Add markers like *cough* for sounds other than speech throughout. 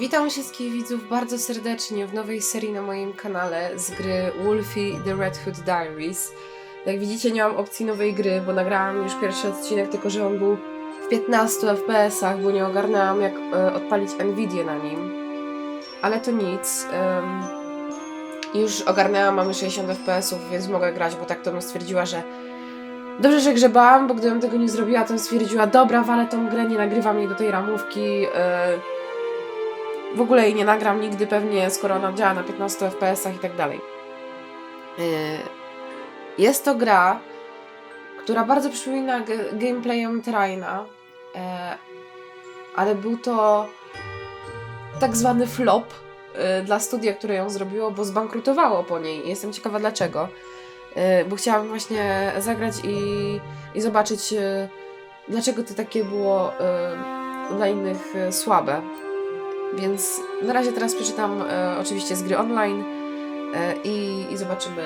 Witam wszystkich widzów bardzo serdecznie w nowej serii na moim kanale z gry Wolfie The Red Hood Diaries. Jak widzicie nie mam opcji nowej gry, bo nagrałam już pierwszy odcinek, tylko że on był w 15 FPS-ach, bo nie ogarnęłam jak e, odpalić Nvidia na nim. Ale to nic. już ogarnęłam, mamy 60 FPS-ów, więc mogę grać, bo tak to bym stwierdziła, że Dobrze, że grzebałam, bo gdybym tego nie zrobiła, to stwierdziła, dobra, walę tą grę, nie nagrywam jej do tej ramówki. e, w ogóle jej nie nagram nigdy pewnie, skoro ona działa na 15 FPS-ach i tak dalej. Yy, Jest to gra, która bardzo przypomina gameplayem Terraina, e, ale był to tak zwany flop e, dla studia, które ją zrobiło, bo zbankrutowało po niej. Jestem ciekawa dlaczego, bo chciałam właśnie zagrać i, i zobaczyć, dlaczego to takie było dla innych słabe. Więc na razie teraz przeczytam e, oczywiście z gry online e, i, i zobaczymy,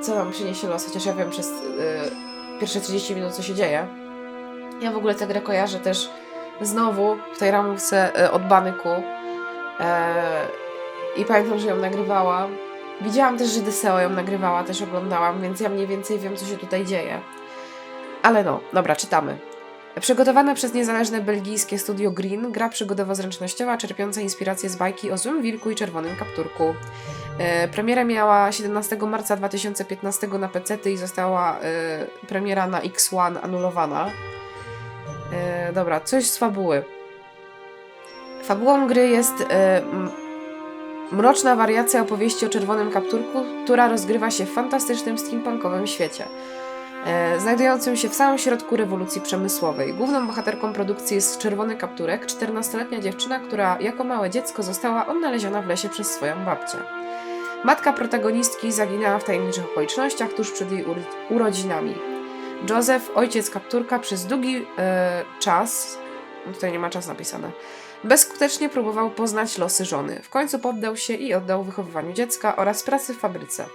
co nam przyniesie los, chociaż ja wiem przez e, pierwsze 30 minut, co się dzieje. Ja w ogóle tę grę kojarzę też znowu w tej ramówce e, od Banyku e, i pamiętam, że ją nagrywałam. Widziałam też, że Dyseo ją nagrywała, też oglądałam, więc ja mniej więcej wiem, co się tutaj dzieje. Ale no, dobra, czytamy. Przygotowana przez niezależne belgijskie studio Green, gra przygodowo-zręcznościowa czerpiąca inspirację z bajki o złym wilku i czerwonym kapturku. E, premiera miała 17 marca 2015 na PC i została e, premiera na X1 anulowana. E, dobra, coś z fabuły. Fabułą gry jest e, mroczna wariacja opowieści o czerwonym kapturku, która rozgrywa się w fantastycznym steampunkowym świecie znajdującym się w samym środku rewolucji przemysłowej. Główną bohaterką produkcji jest Czerwony Kapturek, 14-letnia dziewczyna, która jako małe dziecko została odnaleziona w lesie przez swoją babcię. Matka protagonistki zaginęła w tajemniczych okolicznościach tuż przed jej uro- urodzinami. Joseph, ojciec Kapturka, przez długi e, czas, tutaj nie ma czas napisane, bezskutecznie próbował poznać losy żony. W końcu poddał się i oddał wychowywaniu dziecka oraz pracy w fabryce.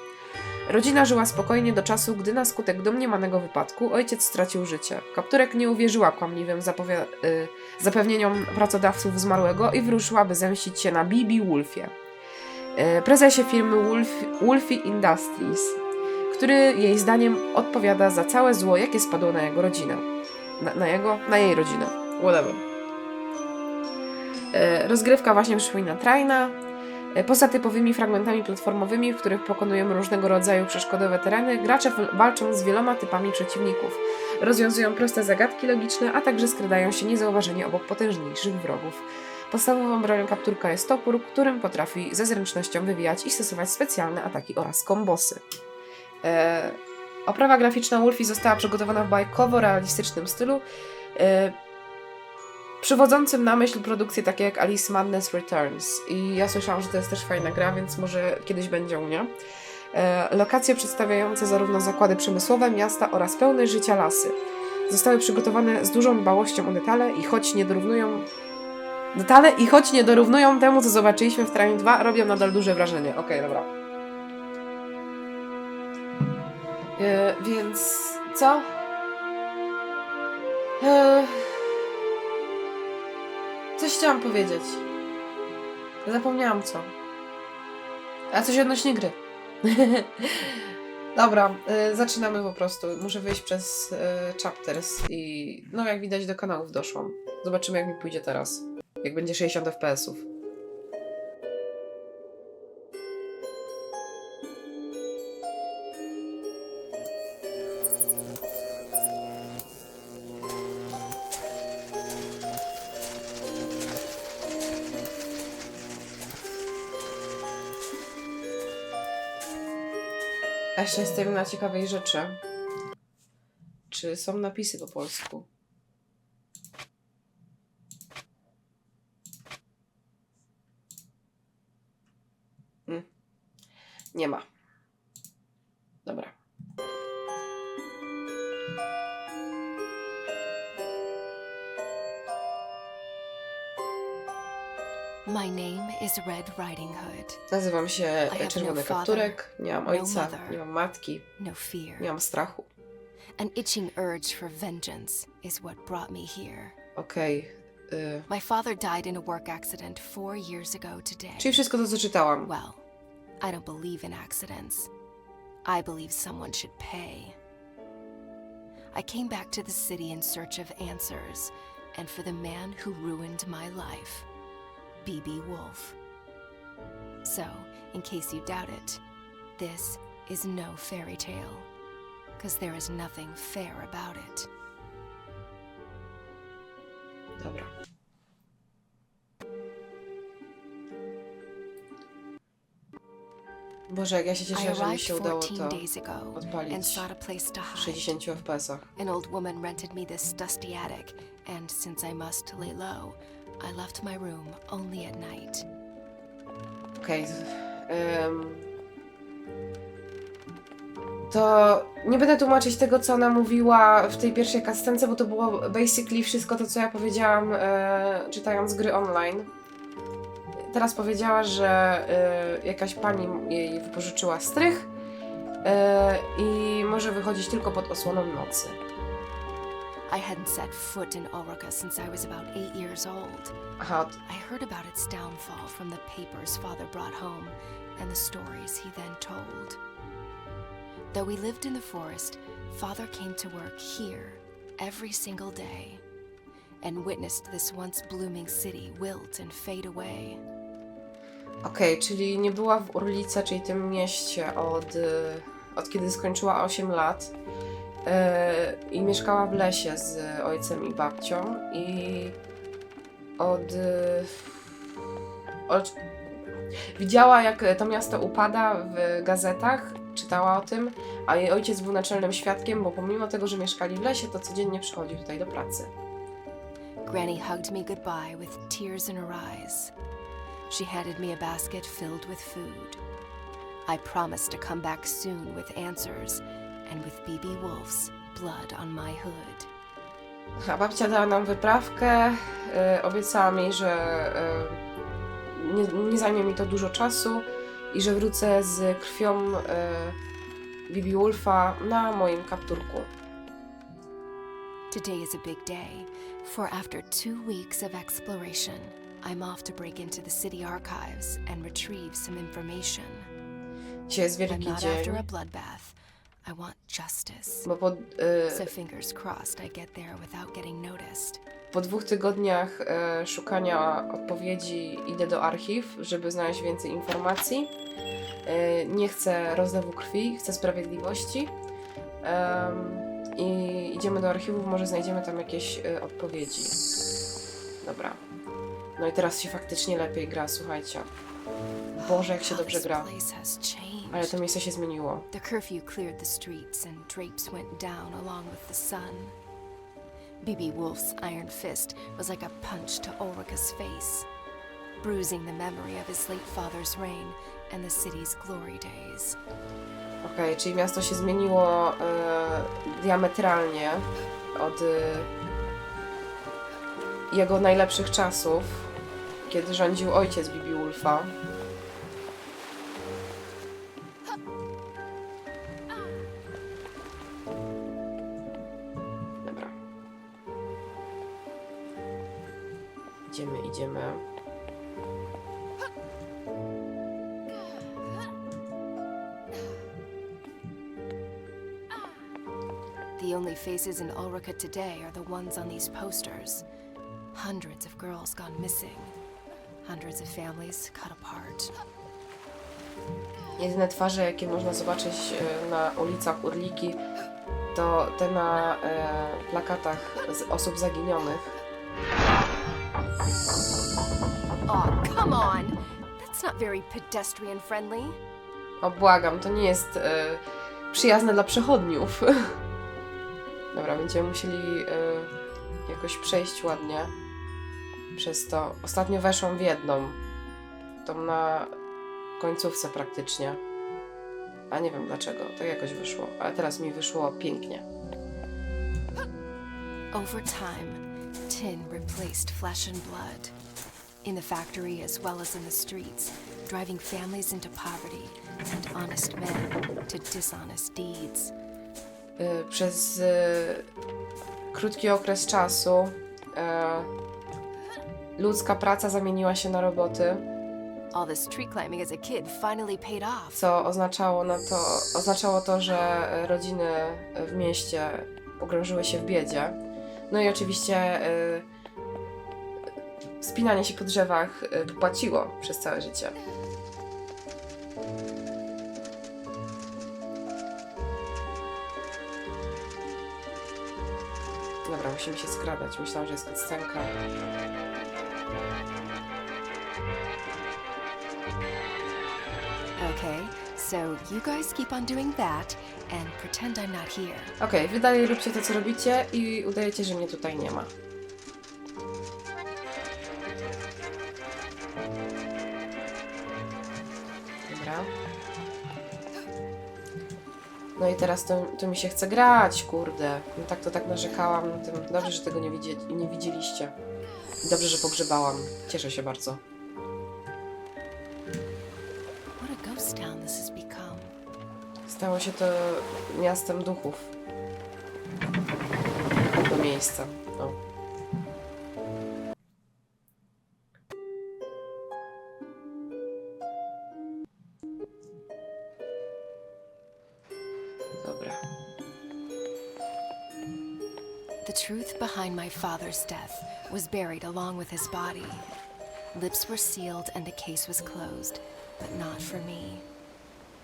Rodzina żyła spokojnie do czasu, gdy na skutek domniemanego wypadku ojciec stracił życie. Kapturek nie uwierzyła kłamliwym zapowie- y, zapewnieniom pracodawców zmarłego i wyruszyła, by zemścić się na Bibi Wolfie, y, prezesie firmy Wolf, Wolfie Industries, który jej zdaniem odpowiada za całe zło, jakie spadło na jego rodzinę. Na, na jego? Na jej rodzinę. Whatever. Y, rozgrywka właśnie przypomina Traina, E, Poza typowymi fragmentami platformowymi, w których pokonujemy różnego rodzaju przeszkodowe tereny, gracze walczą z wieloma typami przeciwników. Rozwiązują proste zagadki logiczne, a także skradają się niezauważenie obok potężniejszych wrogów. Podstawową bronią kapturka jest topór, którym potrafi ze zręcznością wywijać i stosować specjalne ataki oraz kombosy. E, oprawa graficzna Wolfie została przygotowana w bajkowo-realistycznym stylu, e, przywodzącym na myśl produkcje takie jak Alice Madness Returns. I ja słyszałam, że to jest też fajna gra, więc może kiedyś będzie u mnie. E, lokacje przedstawiające zarówno zakłady przemysłowe, miasta oraz pełne życia lasy. Zostały przygotowane z dużą dbałością o detale i choć nie dorównują detale i choć nie dorównują temu, co zobaczyliśmy w Train 2, robią nadal duże wrażenie. Okej, dobra. E, więc co? E, Coś chciałam powiedzieć. Zapomniałam co. A coś odnośnie gry. *laughs* Dobra, y, zaczynamy po prostu. Muszę wyjść przez y, chapters i no jak widać do kanałów doszłam. Zobaczymy jak mi pójdzie teraz. Jak będzie 60 FPS-ów. Jeszcze jestem na ciekawej rzeczy. Czy są napisy po polsku? Mm. Nie ma. My name is Red Riding Hood. Nazywam się I have Czerwony no Kapturek. Nie mam no ojca, mother. nie mam matki, No fear. nie mam strachu. An itching urge for vengeance is what brought me here. Okej. Y, My father died in a work accident four years ago today. czyli wszystko to, co czytałam. Well, I don't believe in accidents. I believe someone should pay. I came back to the city in search of answers and for the man who ruined my life, B.B. Wolf. So, in case you doubt it, this is no fairy tale. Because there is nothing fair about it. Dobra. Boże, jak ja się I cieszę, że mi arrived się udało 14 to days ago and odpalić a place to w hide. 60 FPS-ach. An old woman rented me this dusty attic, and since I must lay low, I left my room only at night. Okej. to nie będę tłumaczyć tego, co ona mówiła w tej pierwszej kascence, bo to było basically wszystko to, co ja powiedziałam e, czytając gry online. Teraz powiedziała, że e, jakaś pani jej wypożyczyła strych e, i może wychodzić tylko pod osłoną nocy. I hadn't set foot in Ulrica since I was about eight years old. I heard about its downfall from the papers father brought home and the stories he then told. Though we lived in the forest, father came to work here every single day and witnessed this once blooming city wilt and fade away. Okej, czyli nie była w Urlice, czyli tym mieście od, od kiedy skończyła 8 lat i mieszkała w lesie z ojcem i babcią i od, y, od widziała jak to miasto upada w gazetach, czytała o tym, a jej ojciec był naczelnym świadkiem, bo pomimo tego, że mieszkali w lesie, to codziennie przychodził tutaj do pracy. Granny hugged me goodbye with tears in her eyes. She handed me a basket filled with food. I promised to come back soon with answers and with BB Wolf's blood on my hood. A babcia dała nam wyprawkę, y, obiecała mi, że y, nie, nie zajmie mi to dużo czasu i że wrócę z krwią y, Bibi Wolfa na moim kapturku. Today is a big day, for after two weeks of exploration, I'm off to break into the city archives and retrieve some information. Dzisiaj jest I'm wielki not after a dzień, bloodbath. I want justice. bo po, y, So fingers crossed I get there without getting noticed. po dwóch tygodniach y, szukania odpowiedzi idę do archiw, żeby znaleźć więcej informacji. Y, nie chcę rozlewu krwi, chcę sprawiedliwości. Em, I idziemy do archiwów, może znajdziemy tam jakieś y, odpowiedzi. Dobra. No i teraz się faktycznie lepiej gra, słuchajcie. Boże, jak się dobrze this gra. place has changed. Ale to miejsce się zmieniło. The curfew cleared the streets and drapes went down along with the sun. BB Wolf's iron fist was like a punch to Ulrika's face, bruising the memory of his late father's reign and the city's glory days. Okej, czyli miasto się zmieniło e, diametralnie od e, jego najlepszych czasów, kiedy rządził ojciec Bibi Wolfa. Faces in Ulrika today are the ones on these posters. Hundreds of girls gone missing, hundreds of families cut apart. Jedyne twarze, jakie można zobaczyć e, na ulicach Urliki, to te na e, plakatach z osób zaginionych. Oh, come on! That's not very pedestrian friendly. O, błagam, to nie jest e, przyjazne dla przechodniów. *laughs* Dobra, będziemy musieli e, jakoś przejść ładnie przez to. Ostatnio weszłam w jedną, tą na końcówce praktycznie. A nie wiem dlaczego, tak jakoś wyszło, ale teraz mi wyszło pięknie. Over time, tin replaced flesh and blood. In the factory as well as in the streets, driving families into poverty and honest men to dishonest deeds. Y, przez y, krótki okres czasu y, ludzka praca zamieniła się na roboty, co oznaczało, na to, oznaczało to, że rodziny w mieście pogrążyły się w biedzie. No i oczywiście e, wspinanie się po drzewach popłaciło przez całe życie. Dobra, musimy się skradać. Myślałam, że jest cutscenka. Okay, so you guys keep on doing that and pretend I'm not here. Okej, wy dalej róbcie to, co robicie i udajecie, że mnie tutaj nie ma. No i teraz to, to mi się chce grać, kurde. No tak to tak narzekałam na tym. Dobrze, że tego nie, nie widzieliście. I Dobrze, że pogrzebałam. Cieszę się bardzo. Stało się to miastem duchów. Tego miejsca. O. my father's death was buried along with his body. Lips were sealed and the case was closed, but not for me.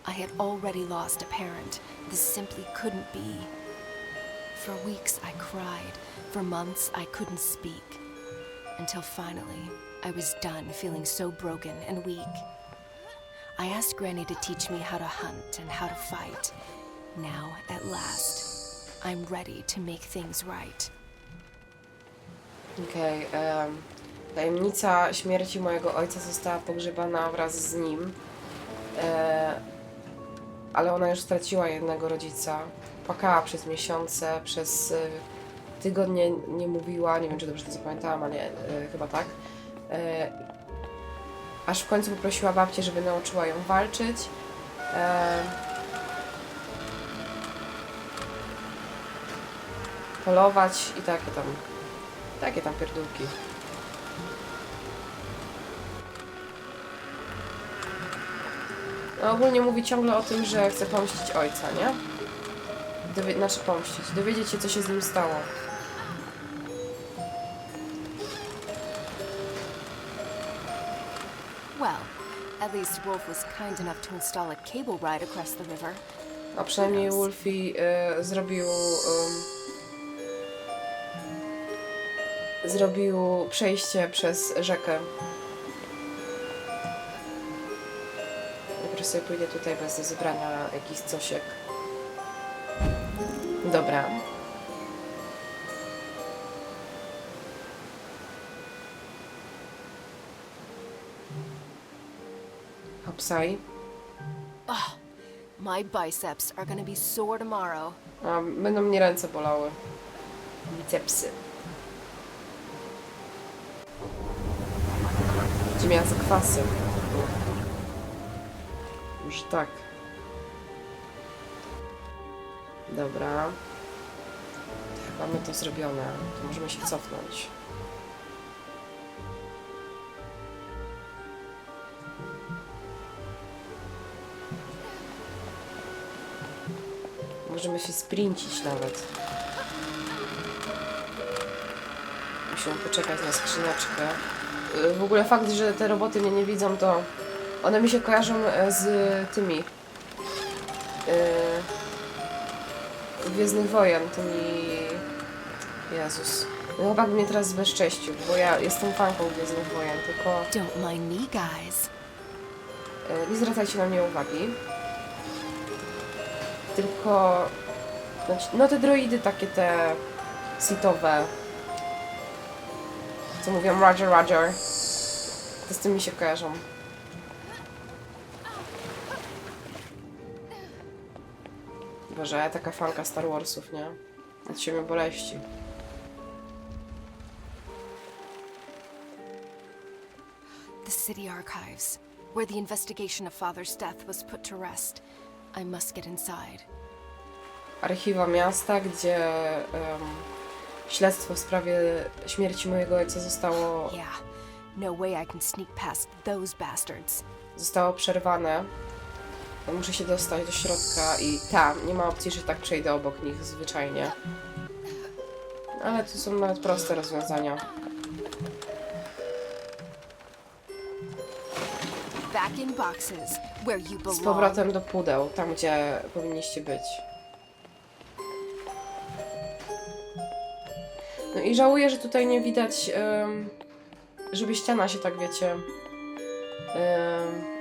I had already lost a parent. This simply couldn't be. For weeks I cried. For months I couldn't speak. Until finally, I was done feeling so broken and weak. I asked Granny to teach me how to hunt and how to fight. Now, at last, I'm ready to make things right. Okej. em, tajemnica śmierci mojego ojca została pogrzebana wraz z nim. E, ale ona już straciła jednego rodzica. Płakała przez miesiące, przez e, tygodnie nie mówiła. Nie wiem, czy dobrze to zapamiętałam, ale e, chyba tak. E, aż w końcu poprosiła babcię, żeby nauczyła ją walczyć. E, polować i takie tam takie tam pierdółki. No ogólnie mówi ciągle o tym, że chce pomścić ojca, nie? Dowie- znaczy pomścić. Dowiedzieć się, co się z nim stało. Well, at least Wolf was kind enough to install a cable ride across the river. A przynajmniej Wolfie y, zrobił... ym, zrobił przejście przez rzekę. Najpierw sobie pójdę tutaj bez zebrania jakichś cosiek. Dobra. Hopsaj. My biceps are gonna be sore tomorrow. A, będą mnie ręce bolały. Bicepsy. Gdzie miała zakwasy. Już tak. Dobra. Mamy to zrobione. To możemy się cofnąć. Możemy się sprincić nawet. Musimy poczekać na skrzyneczkę. W ogóle fakt, że te roboty mnie nie widzą, to one mi się kojarzą e, z tymi yy, Gwiezdnych Wojen, tymi... Jezus. No chyba mnie teraz zbezcześcił, bo ja jestem fanką Gwiezdnych Wojen, tylko Don't mind me, guys. E, Nie zwracajcie na mnie uwagi. Tylko. znaczy, No te droidy takie te sitowe. Co mówią Roger, Roger. To z tym mi się kojarzą. Boże, taka fanka Star Warsów, nie? Nad siebie boleści. The city archives, where the investigation of Father's death was put to rest. I must get inside. archiwa miasta, gdzie em, śledztwo w sprawie śmierci mojego ojca zostało Yeah, No way I can sneak past those bastards. Zostało przerwane. Ja muszę się dostać do środka i tam, nie ma opcji, że tak przejdę obok nich zwyczajnie. Ale tu są nawet proste rozwiązania. Back in boxes, where you belong. Z powrotem do pudeł, tam gdzie powinniście być. No i żałuję, że tutaj nie widać, żeby ściana się tak, wiecie,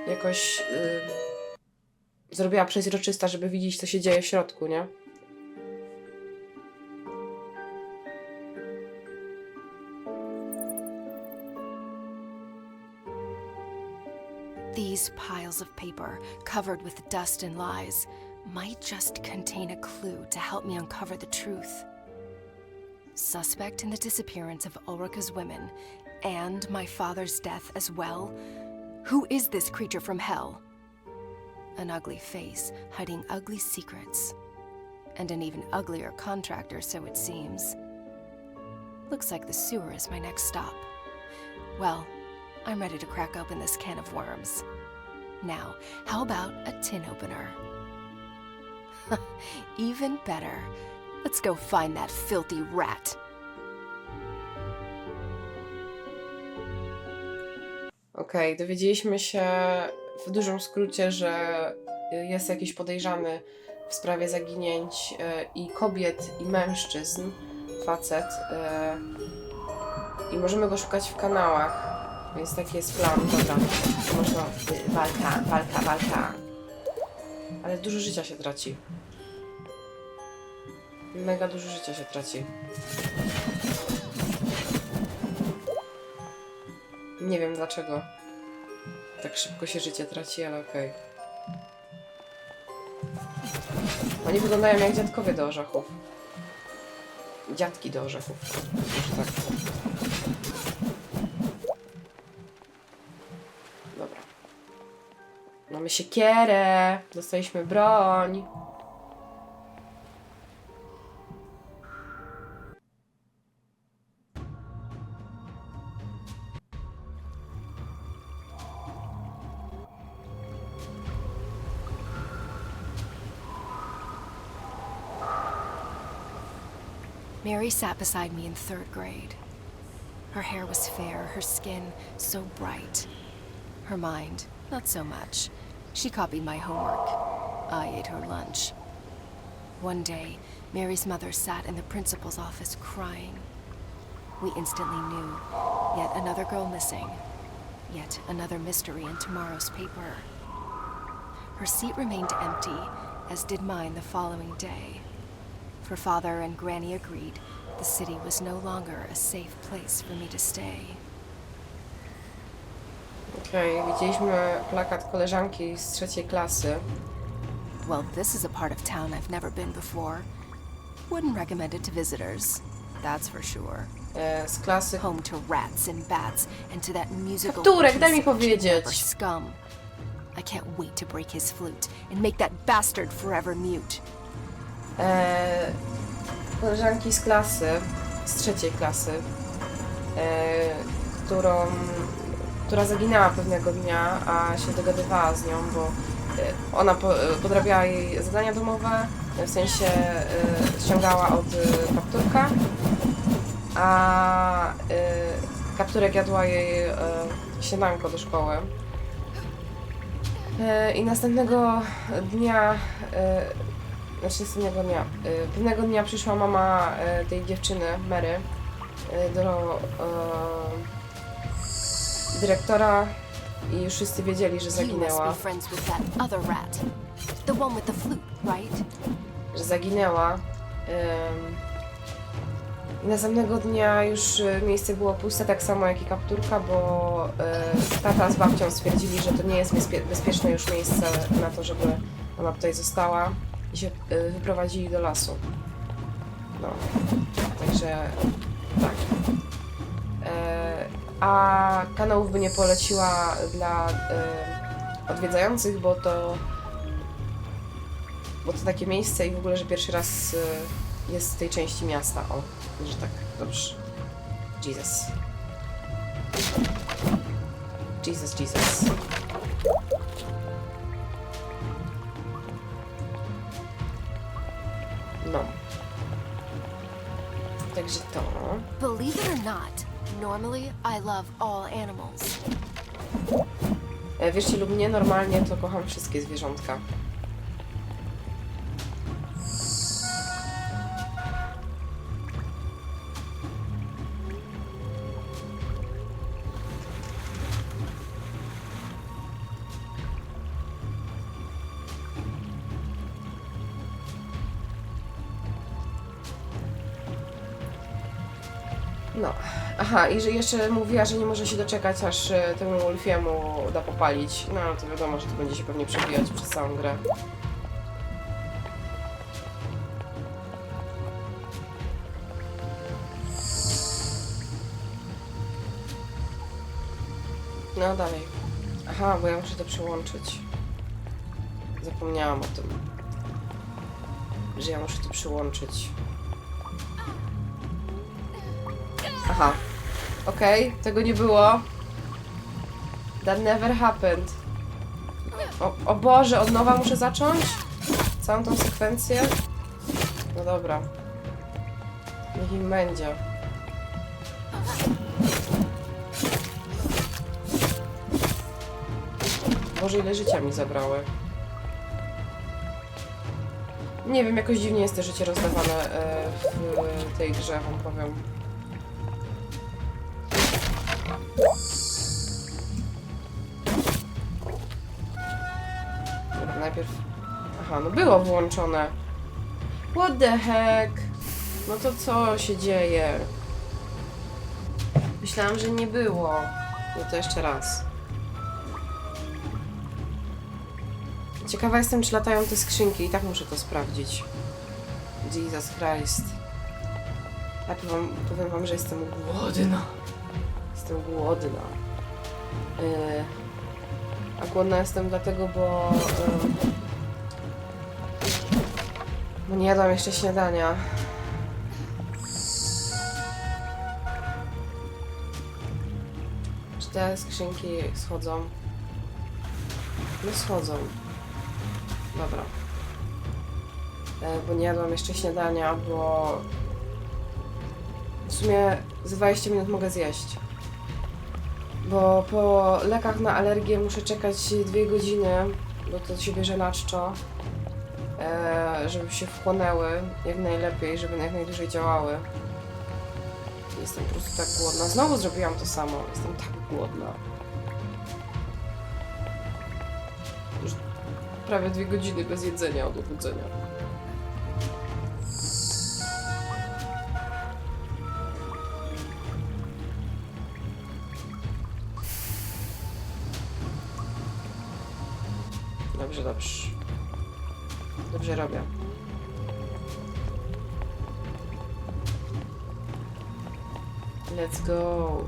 jakoś em, zrobiła przezroczysta, żeby widzieć, co się dzieje w środku, nie? These piles of paper, covered with dust and lies, might just contain a clue to help me uncover the truth. Suspect in the disappearance of Ulrika's women and my father's death as well. Who is this creature from hell? An ugly face hiding ugly secrets. And an even uglier contractor, so it seems. Looks like the sewer is my next stop. Well, I'm ready to crack open this can of worms. Now, how about a tin opener? *laughs* Even better. Let's go find that filthy rat. Okej, dowiedzieliśmy się w dużym skrócie, że jest jakiś podejrzany w sprawie zaginięć e, i kobiet, i mężczyzn, facet. e, I możemy go szukać w kanałach. Więc taki jest plan. Dobra, można. y, Walka, walka, walka. Ale dużo życia się traci. Mega dużo życia się traci. Nie wiem dlaczego. Tak szybko się życie traci, ale okej. Oni wyglądają jak dziadkowie do orzechów. Dziadki do orzechów. Może tak. Dobra. Mamy siekierę. Dostaliśmy broń. Mary sat beside me in third grade. Her hair was fair, her skin so bright. Her mind, not so much. She copied my homework. I ate her lunch. One day, Mary's mother sat in the principal's office crying. We instantly knew yet another girl missing, yet another mystery in tomorrow's paper. Her seat remained empty, as did mine the following day. For father and Granny agreed the city was no longer a safe place for me to stay. Okej, widzieliśmy plakat koleżanki z trzeciej klasy. Well, this is a part of town I've never been before. Wouldn't recommend it to visitors, that's for sure. E, z klasy Home to rats and bats and to that musical Kapturek, daj mi of powiedzieć. scum. I can't wait to break his flute and make that bastard forever mute. E, koleżanki z klasy, z trzeciej klasy, e, którą, która zaginęła pewnego dnia, a się dogadywała z nią, bo e, ona po, podrabiała jej zadania domowe, w sensie ściągała od kapturka, a kapturek jadła jej śniadanko do szkoły. I następnego dnia, znaczy następnego dnia, e, pewnego dnia przyszła mama e, tej dziewczyny, Mary, e, do dyrektora i już wszyscy wiedzieli, że zaginęła, że zaginęła. I następnego dnia już miejsce było puste, tak samo jak i kapturka, bo tata z babcią stwierdzili, że to nie jest bezpie- bezpieczne już miejsce na to, żeby ona tutaj została i się e, wyprowadzili do lasu. No, także tak. E, a kanałów by nie poleciła dla e, odwiedzających, bo to bo to takie miejsce i w ogóle, że pierwszy raz y, jest w tej części miasta. O, że tak, dobrze. Jesus. Jesus, Jesus. Także to. Believe it or not, normally I love all animals. E, Wierzcie lub nie, normalnie to kocham wszystkie zwierzątka. No. Aha, i że jeszcze mówiła, że nie może się doczekać, aż e, temu Wolfiemu da popalić. No, to wiadomo, że to będzie się pewnie przebijać przez całą grę. No, dalej. Aha, bo ja muszę to przyłączyć. Zapomniałam o tym. Że ja muszę to przyłączyć. Aha. Okej, tego nie było. That never happened. O, o Boże, od nowa muszę zacząć? Całą tą sekwencję? No dobra. Niech im będzie. Boże, ile życia mi zabrały. Nie wiem, jakoś dziwnie jest to życie rozdawane e, w tej grze, wam powiem. No było włączone. What the heck? No to co się dzieje? Myślałam, że nie było. No to jeszcze raz. Ciekawa jestem, czy latają te skrzynki. I tak muszę to sprawdzić. Jesus Christ. Ja powiem, powiem wam, że jestem głodna. Jestem głodna. Yy, a głodna jestem dlatego, bo... Yy, bo nie jadłam jeszcze śniadania. Czy te skrzynki schodzą? No schodzą. Dobra. E, bo nie jadłam jeszcze śniadania, bo w sumie za 20 minut mogę zjeść. Bo po lekach na alergię muszę czekać 2 godziny, bo to się bierze na czczo, żeby się wchłonęły jak najlepiej, żeby jak najdłużej działały. Jestem po prostu tak głodna. Znowu zrobiłam to samo. Jestem tak głodna. Już prawie dwie godziny bez jedzenia od obudzenia. Dobrze, dobrze. Dobrze robię. Let's go.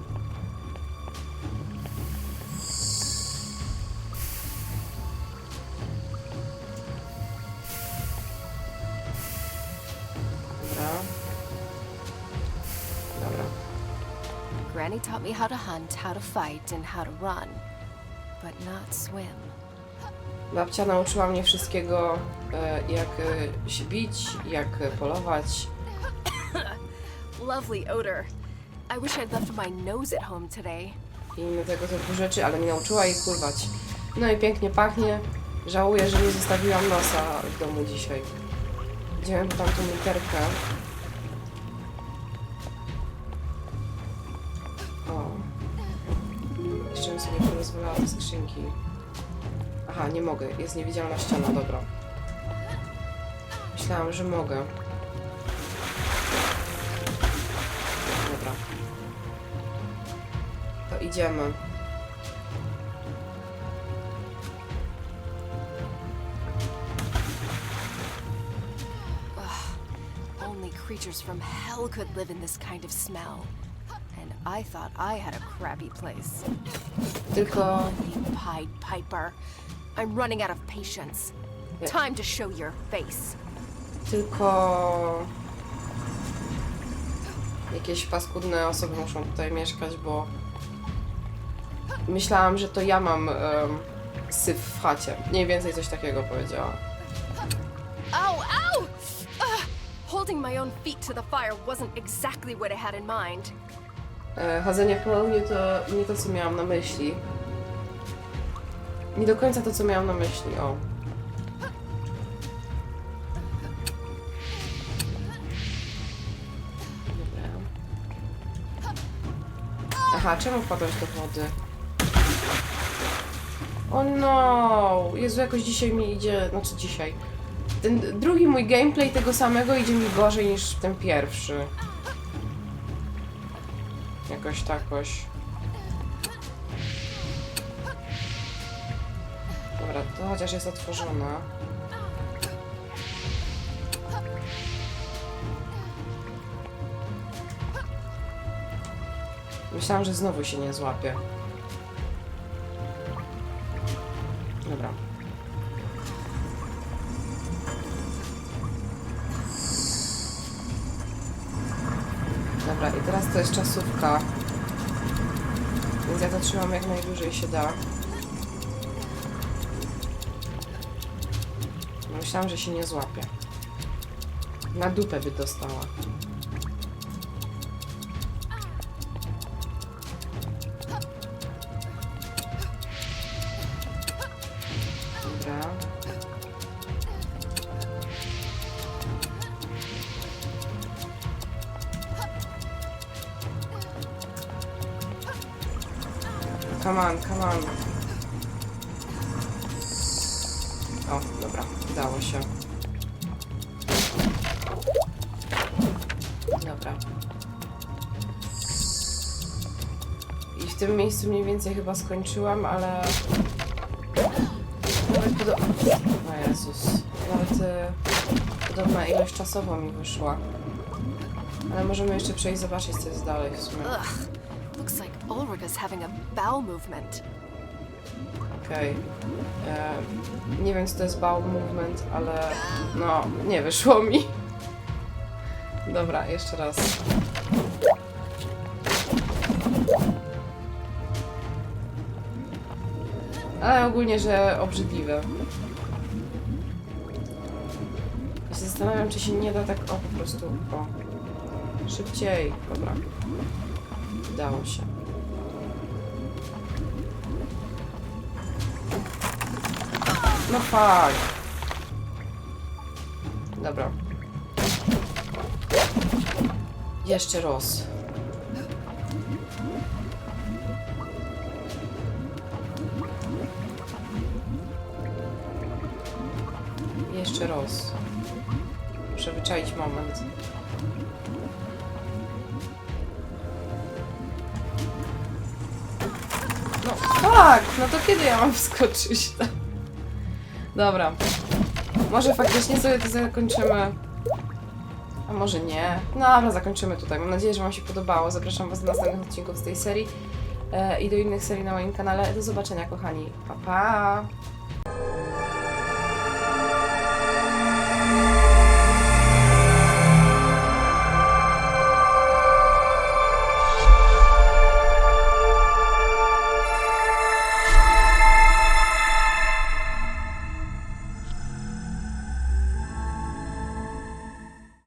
Granny taught me how to hunt, how to fight, and how to run, but not swim. Babcia nauczyła mnie wszystkiego, e, jak e, się bić, jak e, polować. *coughs* Lovely odor. I wish I'd left my nose at home today. i inne tego typu rzeczy, ale mi nauczyła ich pływać. No i pięknie pachnie. Żałuję, że nie zostawiłam nosa w domu dzisiaj. Idziemy po tamtą literkę. O. Jeszcze bym sobie porozwalała te skrzynki. Aha, nie mogę. Jest niewidzialna ściana, dobra. Myślałam, że mogę. Dobra. To idziemy. Creatures from hell could live in this kind of smell. And I thought I had a crappy place. Tylko Pied Piper. I'm running out of patience. Time to show your face. Tylko jakieś paskudne osoby muszą tutaj mieszkać, bo myślałam, że to ja mam em, syf w chacie. Mniej więcej coś takiego powiedziała. Ow, ow! Ugh. Holding my own feet to the fire wasn't exactly what I had in mind. E, chodzenie po ogniu to nie to, co miałam na myśli. Nie do końca to, co miałam na myśli, o. Aha, czemu wpadłaś do wody? O no! Jezu, jakoś dzisiaj mi idzie, znaczy dzisiaj. Ten drugi mój gameplay tego samego idzie mi gorzej niż ten pierwszy. Jakoś takoś. Dobra, to chociaż jest otworzona. Myślałam, że znowu się nie złapie. Dobra. Dobra, i teraz to jest czasówka. Więc ja to trzymam jak najdłużej się da. Myślałam, że się nie złapie. Na dupę by dostała. Miejscu mniej więcej chyba skończyłam, ale... Nawet podo... O Jezus. Nawet e, podobna ilość czasowo mi wyszła. Ale możemy jeszcze przejść zobaczyć, co jest dalej w sumie. Ugh. Looks like Ulrica's having a bowel movement. Okej. E, Nie wiem, co to jest bowel movement, ale no, nie wyszło mi. Dobra, jeszcze raz. Ale ogólnie, że obrzydliwe. Ja się zastanawiam, czy się nie da tak, o, po prostu, o. Szybciej, dobra. Udało się. No fuck. Dobra. Jeszcze raz. Jeszcze raz. Muszę moment. No fuck! No to kiedy ja mam *laughs* wskoczyć? Dobra. Może faktycznie sobie to zakończymy. A może nie. No dobra, zakończymy tutaj. Mam nadzieję, że Wam się podobało. Zapraszam Was do następnych odcinków z tej serii e, i do innych serii na moim kanale. Do zobaczenia, kochani. Pa, pa!